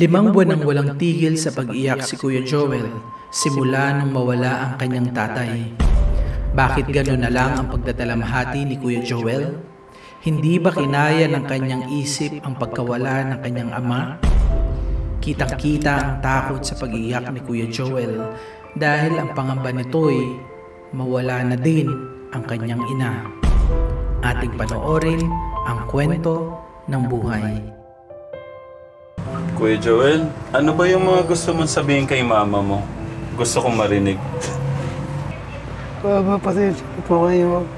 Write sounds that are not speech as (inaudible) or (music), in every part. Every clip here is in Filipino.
Limang buwan nang walang tigil sa pag-iyak si Kuya Joel simula nung mawala ang kanyang tatay. Bakit gano'n na lang ang pagdadalamhati ni Kuya Joel? Hindi ba kinaya ng kanyang isip ang pagkawala ng kanyang ama? Kitang-kita ang takot sa pag-iyak ni Kuya Joel dahil ang pangamba nito'y mawala na din ang kanyang ina. Ating panoorin ang kwento ng buhay. Kuya Joel, ano ba yung mga gusto mong sabihin kay mama mo? Gusto kong marinig. Mama, pasensya na po kayo.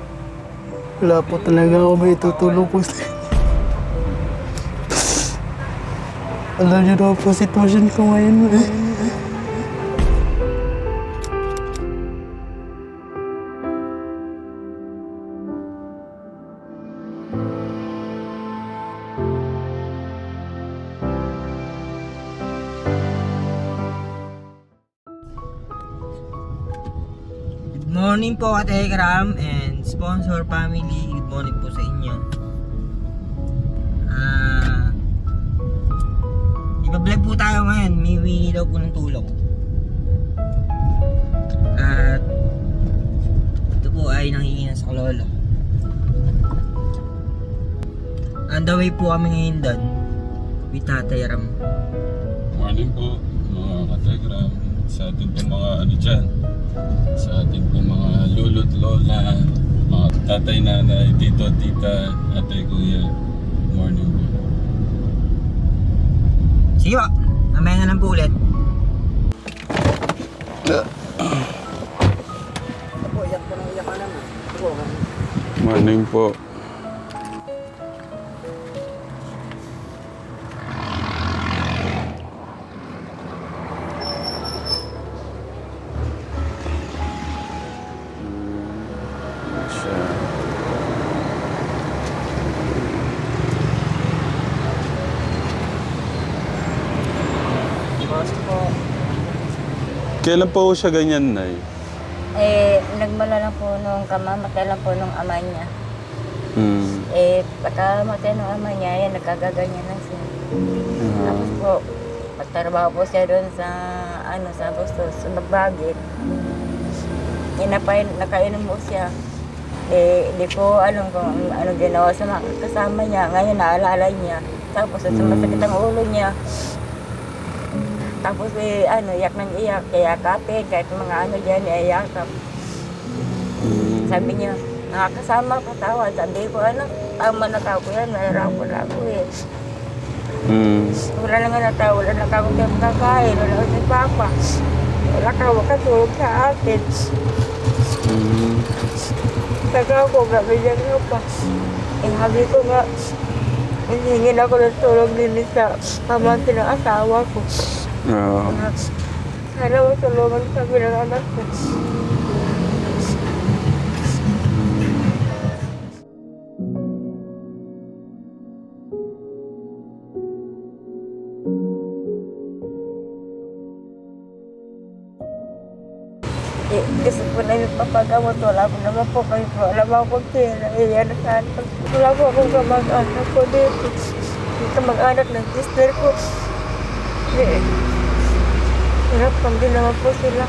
Wala po talaga ako may tutulong po sa Alam niyo na po sitwasyon ko ngayon. eh. Morning po Ate Gram and sponsor family. Good morning po sa inyo. Ah, iba-vlog po tayo ngayon. May wingi daw po ng tulong. At ito po ay nangihingan sa lolo. On the way po kami ngayon doon with Tatay Ram. Morning po, mga kategram, sa ating mga ano dyan, sa ating mga lolo't lola, mga tatay, nanay, tito, tita, ate, kuya. Morning po. Sige po, mamaya na lang po ulit. Morning po. Kailan po siya ganyan, Nay? Eh, nagmala lang po nung kamamatay lang po nung ama niya. Hmm. Eh, pagkamatay nung ama niya, yan, nagkagaganyan lang siya. Tapos po, magtrabaho po siya doon sa, ano, sa Bustos, sa Magbagit. Inapay, nakainom po siya. Eh, di ko alam kung ano ginawa sa mga kasama niya. Ngayon, naalala niya. Tapos, sumasakit ang ulo niya. Tapos, eh, ano, iyak ng iyak. Kaya kapit, kahit mga ano dyan, eh, yakap. Hmm. Sabi niya, nakakasama ka tawa. Sabi ko, anak, tama na tao ko yan. Nahirapan na ako eh. Hmm. Wala na nga na tao, wala na ako tayo makakain. Wala ko si Papa. Wala ka makatulog sa akin. Hmm. Taga ako, gabigyan ko pa. Eh, sabi ko nga, hingin ako ng tulong din sa pamangkin ng asawa ko. Eh, gusto po namin papagamot. Wala po naman po kami po. Wala po akong pera. Ano saan. Wala po akong kamag-anak ko dito. Kamag-anak ng sister ko. Eh, hirap lang din naman po sila.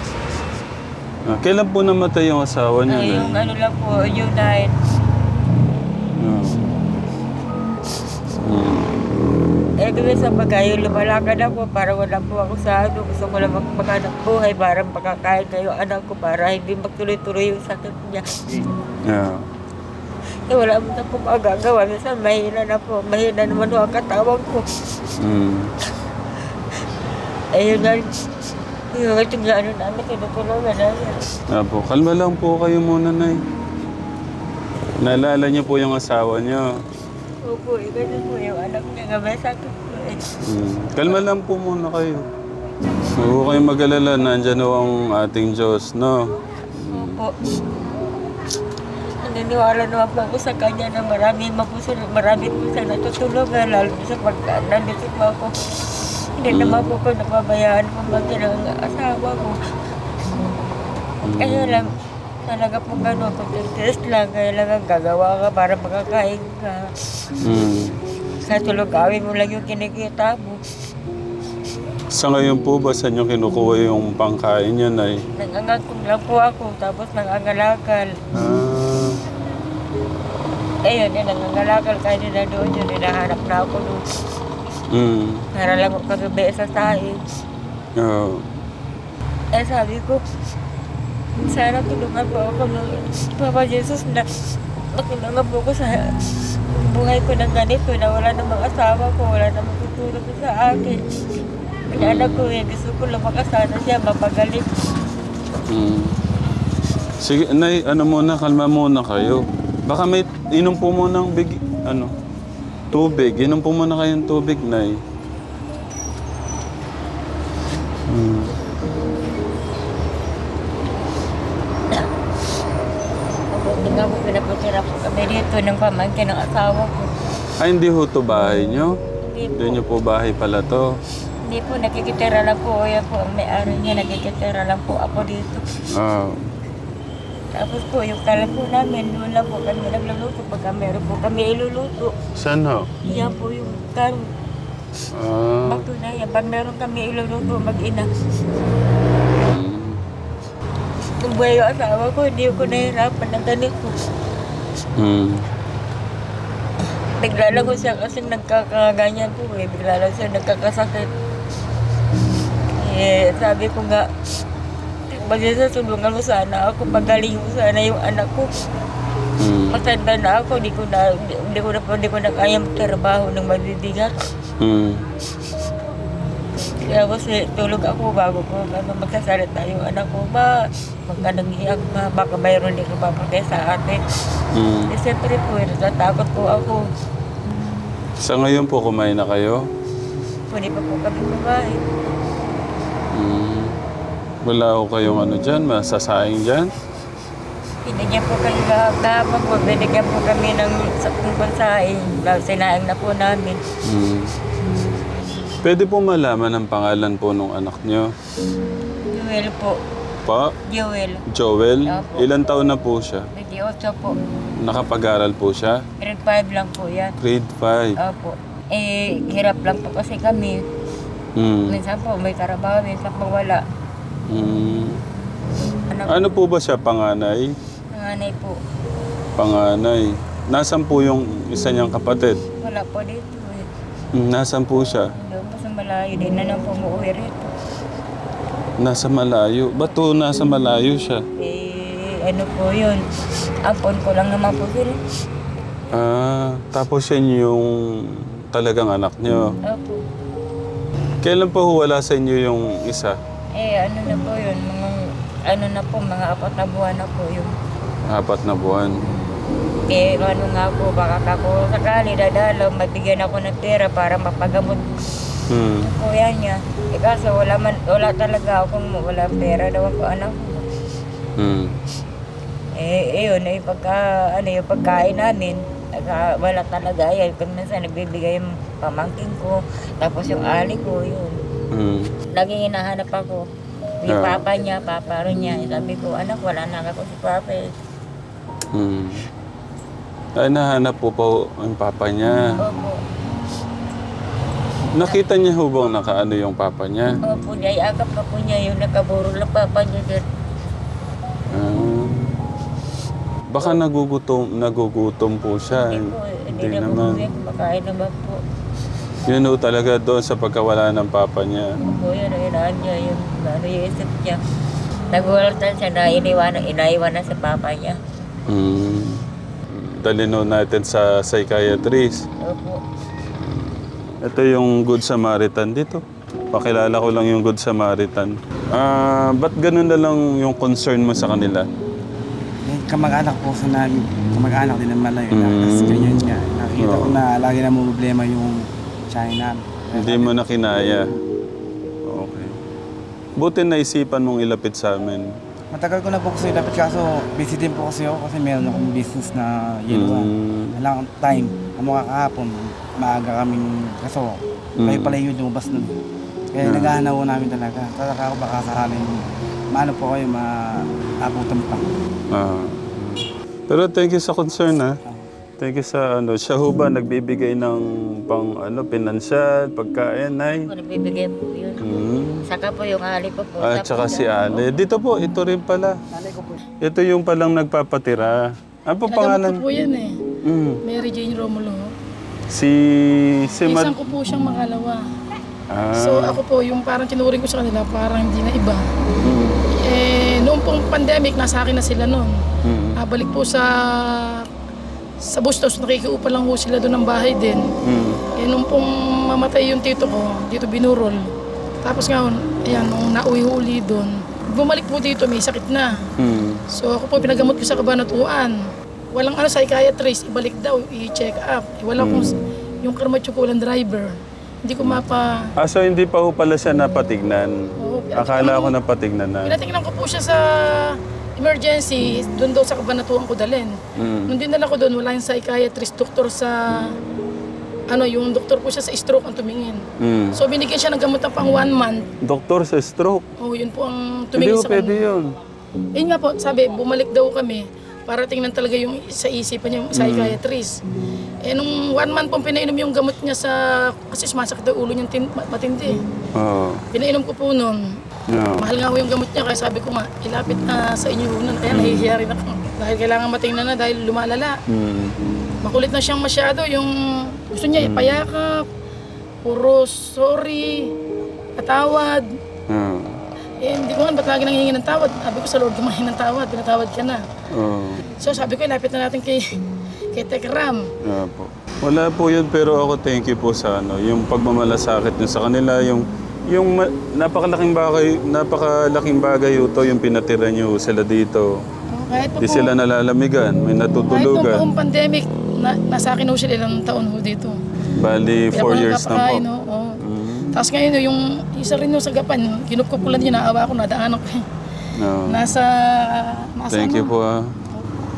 Ah, kailan po namatay yung asawa niya, Ay, yung ano lang po, yung night. Oo. Hmm. Eh, kami sa pagkayo, lumalakad ako para wala po ako sa ano. Gusto ko lang magpaghanap buhay para makakain kayo anak ko para hindi magtuloy-tuloy yung sakit niya. Yeah. Eh, wala mo na po magagawa. Minsan mahina na po. Mahina naman po ang katawan ko. Hmm. Eh, yun nga. Yung ito nga ano namin, tinutulungan namin. Apo, kalma lang po kayo muna, Nay. Naalala niyo po yung asawa niyo. Opo, eh, ganun po yung anak niya nga may sakit po eh. Hmm. Kalma lang po muna kayo. Huwag po kayong mag-alala. Nandyan ho ang ating Diyos, no? Opo. Naniniwala naman po ako sa kanya na marami po siya, marami po siya natutulungan, lalo na sa pag nandito po ako. Hindi naman po ko napabayaan po ba ng asawa ko. Kaya lang, talaga po gano'n, pag-test lang, kaya lang ang gagawa ka para makakain ka. Hmm. Sa tulog, gawin mo lang yung kinikita mo. Sa ngayon po ba saan nyo kinukuha yung pangkain niya, Nay? Nangangagkong lang po ako, tapos nangangalakal. Ah, Ayun, yun, nangangalakal kaya nila doon yun, hinahanap na ako doon. Mm, Para lang ako kagabi sa sahin. oh, Eh sabi ko, sana tulungan po ako ng Papa Jesus na matulungan po ko sa buhay ko ng ganito na wala namang asawa ko, wala namang tutulong sa akin. Kaya anak ko eh, gusto ko lumakas sana siya, mapagaling. mm. Sige, Nay, ano muna, kalma muna kayo. Baka may inom po muna ng big, ano, tubig. Inom po muna kayong tubig, Nay. Mm. Hindi nga po pinapatira po kami dito ng pamangkin ng asawa ko. Ay, hindi ho to bahay nyo? Hindi po, Hindi nyo po bahay pala to. hindi po, nakikitira lang po. Yan po ang may-ari niya, nakikitira lang po ako dito. Ah, Tapos po, yung kalan po namin, doon lang po kami nagluluto. Pagka meron po kami iluluto, saan ho? yan po yung kalan. Ah, Patunayan, pag meron kami iluluto, mag-ina. mm. Nung buhay yung asawa ko, hindi ko nahirapan ng ganito. Mm. Bigla lang ko siya kasi nagkakaganyan po eh. Bigla lang siya nagkakasakit. Eh, sabi ko nga, Bagay tulungan mo sana ako, pagaling mo sana yung anak ko. Mm. Matanda na ako, di ko na, di, di ko na, di ko na kaya magtrabaho ng mabibigat. Mm. Kaya kasi tulog ako bago ko ano, magsasalita yung anak ko. Ba, pagka nag-iyak ba, baka mayroon din kapapagay sa atin. Mm. Eh, siyempre po, eh, natatakot po ako. Sa ngayon po kumain na kayo? Pwede pa po kami kumain. Mm. Wala ko kayong ano dyan, masasaing dyan? Binigyan po kami kahapon po, binigyan po kami ng sa tungkol sa Sinaing na po namin. Mm. Pwede po malaman ang pangalan po ng anak nyo? Joel po. Pa? Joel. Joel? Opo. Ilan taon na po siya? 28 po. Nakapag-aral po siya? Grade 5 lang po yan. Grade 5. Opo. Eh, hirap lang po kasi kami. Mm. Minsan po may trabaho, minsan po wala. Mm. Ano, Ano po ba siya, panganay? nanganay po. Panganay. Nasaan po yung isa niyang kapatid? Wala po dito eh. Mm, Nasaan po siya? Doon po sa malayo, di na nang pumuwi rito. Nasa malayo. Ba't po nasa malayo siya? Eh, ano po yun? Ampon ko lang naman po sila. Ah, tapos yan yung talagang anak niyo. Opo. Kailan po wala sa inyo yung isa? Eh, ano na po yun? Mga, ano na po, mga apat na buwan na po yun. Apat na buwan. Eh, ano nga po, baka ako sakali dadalaw, mabigyan ako ng pera para mapagamot Hmm. kuya niya. Eh, kaso wala, man, wala talaga akong wala pera daw ako anak ko. Hmm. Eh, yun, eh, pagka, ano, yung pagkain namin, wala talaga yan. Kung minsan nagbibigay yung pamangkin ko, tapos yung ali ko, yun. Hmm. Laging hinahanap ako. Yung Ah. papa niya, papa rin niya. Sabi ko, anak, wala na ako si papa eh. Hmm. Ay, nahanap po po ang papa niya. Opo. Nakita niya ho bang nakaano yung papa niya? Opo, niyayakap na po niya yung nakaburo ng papa niya dyan. Ah. Baka nagugutom, nagugutom po siya. Hindi po, hindi Hindi naman. yan. Kumakain naman po. Yun ho talaga doon sa pagkawala ng papa niya. Opo, yun, inaan niya yung ano yung isip niya. Nagwaltan siya na iniwan, inaiwan na sa papa niya. Hmm. Dalhin ho natin sa psychiatrist. Opo. Ito yung Good Samaritan dito. Pakilala ko lang yung Good Samaritan. Ah, ba't ganun na lang yung concern mo sa kanila? Eh, kamag-anak po sa namin, kamag-anak din naman malayo. Mm. Tapos ganyan nga, nakita ko na lagi na mo problema yung China. Hindi mo na kinaya. Okay. Buti naisipan mong ilapit sa amin. Matagal ko na po kasi dapat kaso busy din po kasi ako kasi meron akong business na yellow. Mm. Walang time. Ang mga kahapon, maaga kaming kaso. Mm. Kayo pala yung lumabas nun. Kaya Yeah. naghahanap namin talaga. Tataka ako baka sakaling maano po kayo, maabutan pa. Ah. Pero thank you sa concern ha. Thank you sa ano. Siya ho ba nagbibigay ng pang ano, pinansyal, pagkain, Nay? po, nagbibigay po yun. Hmm. Saka po yung ali po po. At saka si Ale. Dito po, ito rin pala. Ito yung palang nagpapatira. Ano po pangalan? po yan eh. Mm. Mary Jane Romulo. Si... Si Mad... ko po siyang makalawa. Ah. So ako po, yung parang tinuring ko sa kanila, parang hindi na iba. Mm. Eh, noong pong pandemic, nasa akin na sila noon. Mm. Nabalik po sa sa Bustos, nakikiupa lang po sila doon ng bahay din. Mm. Eh, nung pong mamatay yung tito ko, dito binurol. Tapos ngayon, ayan, nung nauwi-huli doon, bumalik po dito, may sakit na. Mm. So ako po pinagamot ko sa kabanatuan. Walang ano psychiatrist, ibalik daw, i-check up. Eh, wala kong yung karmatsyokulan driver. Hindi ko mapa... Ah, so hindi pa ho pala siya napatignan. Oo, Akala ko napatignan na. Pinatingnan ko po siya sa emergency, doon daw sa kabanatuan ko dalhin. Mm. Nung dinala ko doon, wala yung psychiatrist, doktor sa... Ano, yung doktor po siya sa stroke ang tumingin. Mm. So binigyan siya ng gamot na pang one month. Doktor sa stroke. Oh, yun po ang Hindi tumingin ho sa pwede kanya. yun. Yun nga po, sabi, bumalik daw kami para tingnan talaga yung sa isipan niya, yung psychiatrist. Eh, nung one month pong pinainom yung gamot niya sa, kasi sumasakit daw ulo niya tin, matindi. Oo. Pinainom ko po noon. Yeah. Mahal nga ho yung gamot niya, kaya sabi ko nga, ilapit na sa inyo nun. Kaya nahihiya rin ako. Dahil kailangan matingnan na dahil lumalala. Mm. Makulit na siyang masyado, yung gusto niya ipayakap, puro sorry, patawad. Yeah. Eh, hindi ko nga, ba't lagi nanghihingi ng tawad? Sabi ko sa Lord, gumahin ng tawad, pinatawad ka na. Oo. So sabi ko, ilapit na natin kay, kay Tekram. Yeah, po. Wala po yun, pero ako thank you po sa ano, yung pagmamalasakit nyo sa kanila, yung yung napakalaking bagay, napakalaking bagay ito yung pinatira nyo sila dito. Oh, kahit pa Di po, sila nalalamigan, may kahit nung natutulugan. buong pandemic, na, nasa akin ho sila ilang taon ho dito. Bali, four Kaya years na po. napakain, no? Oo. Mm. Tapos ngayon, yung isa rin no, sa Gapan, kinupkup ko lang yun, naawa ko, nadaanan ko. eh. No. Nasa, nasa Thank you ano? po ah.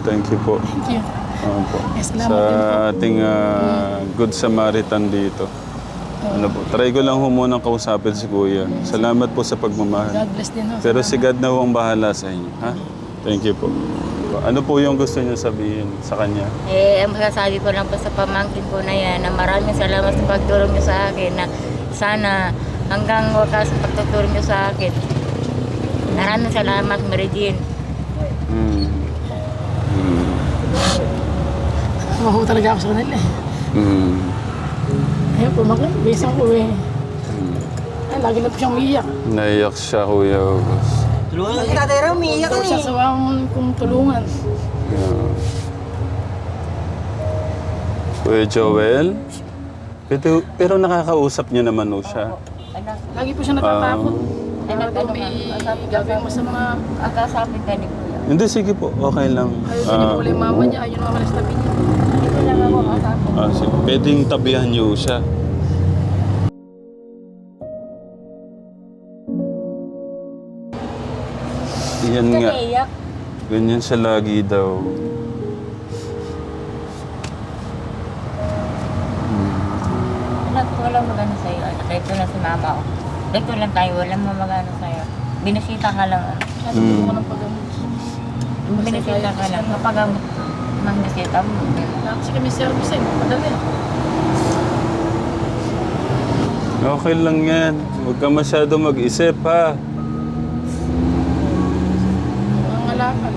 Thank you po. Thank you. Oo po. Eh, salamat Sa din po. ating ah, Good Samaritan dito. Ano po, try ko lang ho munang kausapin si Kuya. Salamat po sa pagmamahal. God bless din ho. Pero si God na ho ang bahala sa inyo. Ha? Thank you po. Ano po yung gusto niyo sabihin sa kanya? Eh, ang masasabi ko lang po sa pamangkin ko na yan, na maraming salamat sa pagtulong niyo sa akin, na sana hanggang wakas sa pagtutulong niyo sa akin. Maraming salamat, Mary Jean. Mm. Mm. Maho talaga ako sa kanila eh. Mm. Ayun po, mag-bisang ko eh. Ay, lagi na po siyang umiiyak. Naiyak siya, Kuya August. Tulungan kita, Tera. Umiiyak ka Ikaw na siya eh. sa wamon kong tulungan. Yeah. Kuya Joel? Pero, pero nakakausap niyo naman ho siya. Lagi po siya natatakot. Ah. Para daw may gagawin masama. Akasabi ka ni Kuya. Hindi, sige po. Okay lang. Ayaw siya ni Paul yung mama niya, ayaw naman sa tabi niya. Ito lang ako kasabi. Ah, sige. Pwedeng tabihan niyo siya. Yan nga. Naiyak. Ganyan siya lagi daw. Anak, walang magano sa'yo. Anak, ito lang si mama. Oh. Dito lang tayo, walang mamagano sa'yo. Binisita ka lang. ah. Mm. ko ng paggamot. Binisita ka lang. Kapag ang mangisita mo, Wala kasi kami service eh, madali. Okay lang yan. Huwag ka masyado mag-isip ha. Mga ngalakan.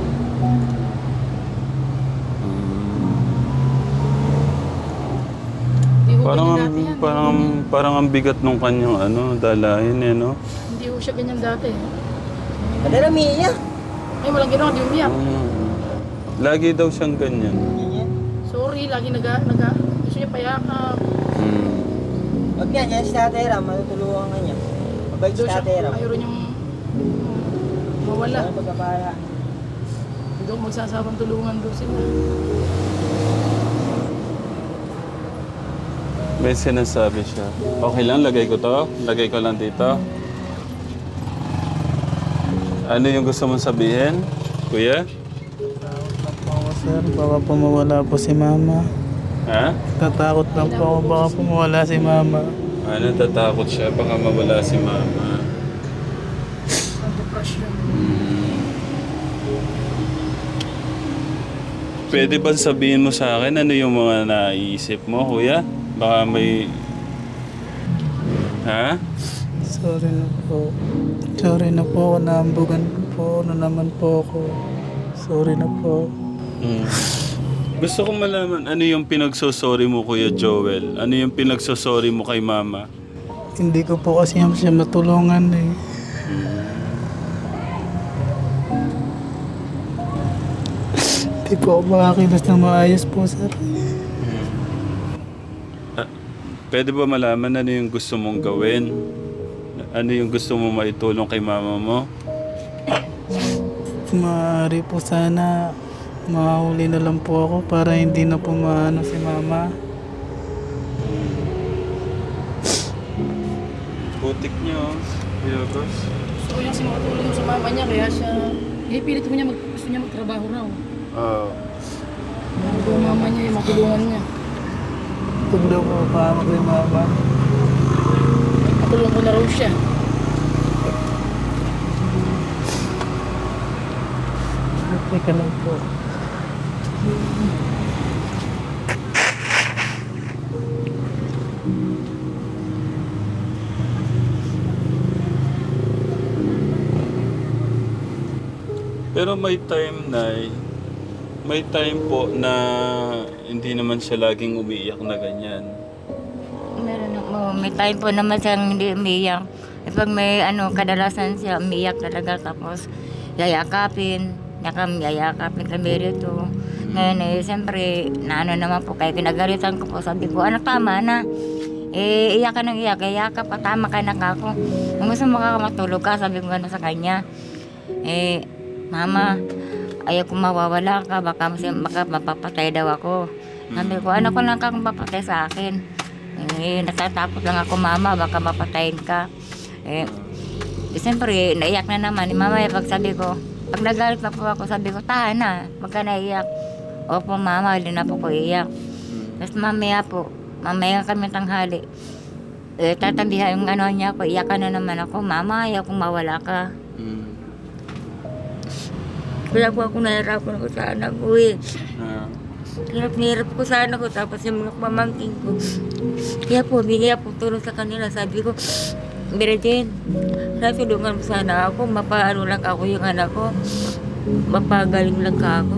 Hindi ho Parang, ganyan ang- dati yan. parang, parang ang bigat nung kanyang ano, dalahin eh, no? Hindi ho siya ganyan dati. Tera, umiiyak. Ay, walang ginawa, di umiyak. Mm. Lagi daw siyang ganyan. Sorry, lagi naga, naga, gusto niya payakap. Mm. Wag nga, dyan si Tatera. Matutulungan ka niya. Mabait si Doon siya, Tatera. ayaw rin niyang mawala. Wala pagkapala. Hindi ako magsasabang tulungan doon sila. May sinasabi siya. Okay lang, lagay ko to. Lagay ko lang dito. Ano yung gusto mong sabihin, kuya? Sir. Baka po mawala po si mama. Ha? Tatakot lang po ako. Baka po mawala si mama. Ano, tatakot siya. Baka mawala si mama. Ang depression. Mm. pwede ba sabihin mo sa akin ano yung mga naiisip mo, kuya? Baka may... Ha? Sorry na po. Sorry na po, naambugan po na naman po ako. Sorry na po. Hmm. Gusto ko malaman, ano yung pinagsosorry mo, Kuya Joel? Ano yung pinagsosorry mo kay Mama? Hindi ko po kasi siya matulungan eh. Hindi po ako makakilos ng maayos po, sir. Ah, Pwede ba malaman ano yung gusto mong gawin? Ano yung gusto mo maitulong kay Mama mo? Maaari po sana mahuli na lang po ako para hindi na po maano si mama. Butik niyo, Kuya Gus. Gusto ko yung simatulong sa mama niya, kaya siya, eh, pilit mo niya, mag, gusto niya magtrabaho raw. Ah, Bago mama niya, yung matulungan niya. Daw po pa kay mama. Matulong ko na raw siya. Okay ka lang po. Pero may time na may time po na hindi naman siya laging umiiyak na ganyan. May time po naman siyang hindi umiyak. Eh, pag may ano, kadalasan siya umiyak talaga tapos yayakapin, yakam, yayakapin kami rito. Ngayon eh, siyempre, na ano naman po, kaya kinagalitan ko po, sabi ko, anak tama na. Eh, iyak ka ng iyak, yayakap, patama ka na ako. Kung gusto mo ka matulog ka, sabi ko gano'n sa kanya. Eh, mama, ayaw kong mawawala ka, baka, baka mapapatay daw ako. Sabi ko, ano ko lang kang papatay sa akin. Eh, natatakot lang ako, mama, baka mapatayin ka. Eh, eh, siyempre, naiyak na naman. Eh, mama, eh, pag sabi ko, pag nagalit na po ako, sabi ko, tahan na, wag ka naiyak. Opo, mama, hindi na po ko iyak. Tapos mamaya po, mamaya kami tanghali. Eh, tatabihan yung ano niya ako, iyakan na naman ako, mama, ayaw kong mawala ka. Mm. Kaya po ako nahirapan ako sa anak ko eh. Ah, Hirap na hirap ko sa anak ko, tapos yung mga pamangking ko. Kaya po, bigay ako tulong sa kanila. Sabi ko, Virgin, natulungan mo sana ako, mapaano lang ako yung anak ko. Mapagaling lang ka ako.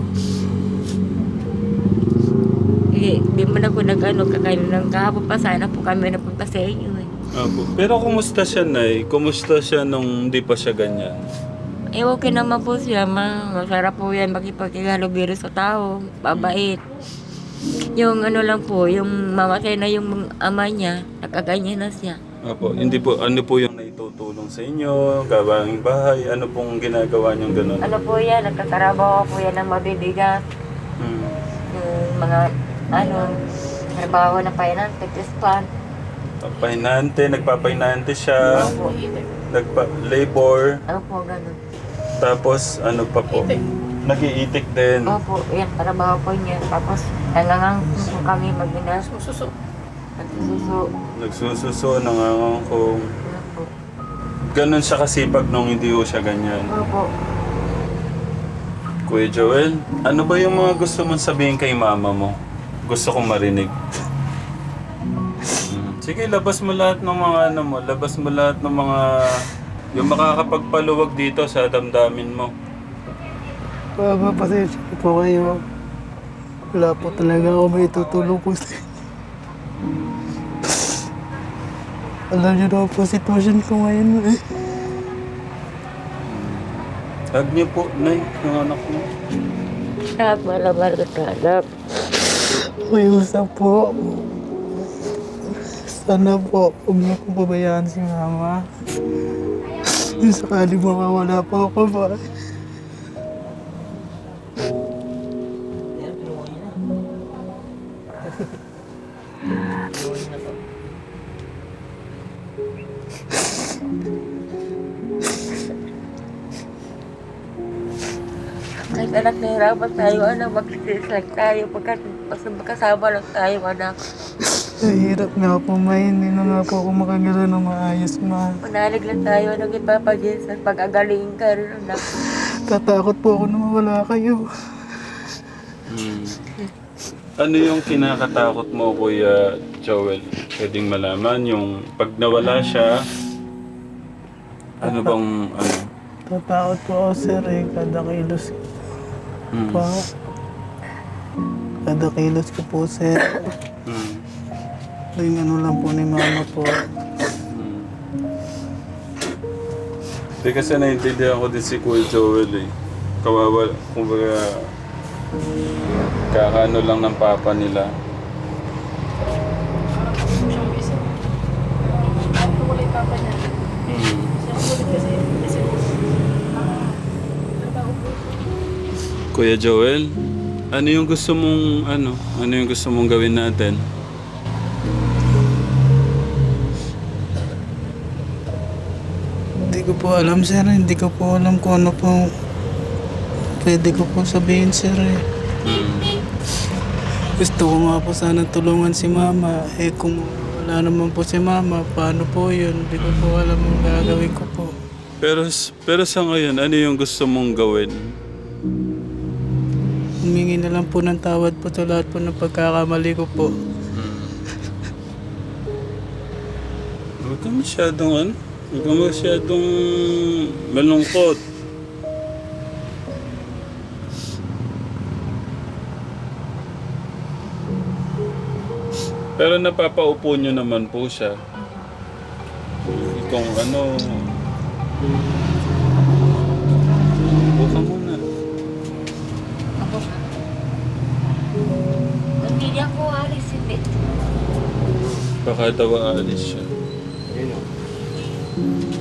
Eh, di man ako nag-ano, kakain ng kahapon pa sana po kami napunta sa inyo eh. Opo. Pero kumusta siya, Nay? Kumusta siya nung di pa siya ganyan? Eh, okay naman po siya. Ma. Masarap po yan makipagkihalubiro sa tao. Babait. Yung ano lang po, yung mamatay na yung ama niya, nakaganyan na siya. Opo. Hindi po, ano po yung naitutulong sa inyo? Gawang bahay? Ano pong ginagawa niyong ganun? Ano po yan, nagkakarabaho po yan ng mabibigat. Hmm. Yung mga, ano, trabaho na finance, pan. Pahinante, nagpapahinante siya, Opo. nagpa-labor, Ano po, ganun. Tapos ano pa po? Nag-iitik din. Opo, yan, trabaho po niya. Tapos, nangangang kami mag-inas. Suso. Nagsususo. Nagsususo, nangangangkong. Ano po. Ganon siya kasipag nung hindi ko siya ganyan. Opo. Kuya Joel, ano ba yung mga gusto mong sabihin kay mama mo? Gusto kong marinig. (laughs) Hmm. Sige, labas mo lahat ng mga ano mo. Labas mo lahat ng mga... Yung makakapagpaluwag dito sa damdamin mo. Mama, pasensya na po kayo. Wala po talaga ako may tutulong po sa inyo. Alam niyo na po sitwasyon ko ngayon eh. Hag niyo po, Nay, ng anak mo. Anak, malamar ka anak. May usap po. Sana po, huwag niyo kong pabayaan si mama. Yung sakali makawala po ako ba? Kahit anak nahirapan tayo, anak, magsisis lang tayo. Pagka, basta magkasama lang tayo, anak. Mahirap nga po, may hindi na nga po ako makagala ng maayos, ma. Manalig lang tayo, anak, ipapaginsan. Pag-agaling ka rin, anak. Tatakot po ako na mawala kayo. Hmm. Ano yung kinakatakot mo, Kuya Joel? Pwedeng malaman yung pag nawala siya, ano bang ano? Tatakot po ako sir eh, kada kilos Hmm. po. Kada kilos ko po sir. Yung ano lang po ni mama po. Hmm. Hindi kasi naiintindihan ko din si Kuya Joel eh. Kawawa, kumbaga, kakano lang ng papa nila. Kuya Joel, ano yung gusto mong ano? Ano yung gusto mong gawin natin? Hindi ko po alam sir, hindi ko po alam kung ano po pwede ko po sabihin sir eh. Hmm. Gusto ko nga po sana tulungan si mama. Eh kung wala naman po si mama, paano po yun? Hindi ko po alam ang gagawin ko po. Pero pero sa ngayon, ano yung gusto mong gawin? Humingi na lang po ng tawad po sa lahat po ng pagkakamali ko po. Huwag ka masyadong ano? Huwag ka masyadong malungkot. Pero napapaupo nyo naman po siya. Kung ano... Upo ka muna. Hindi niya ako alis, hindi. Baka daw aalis siya. Thank you.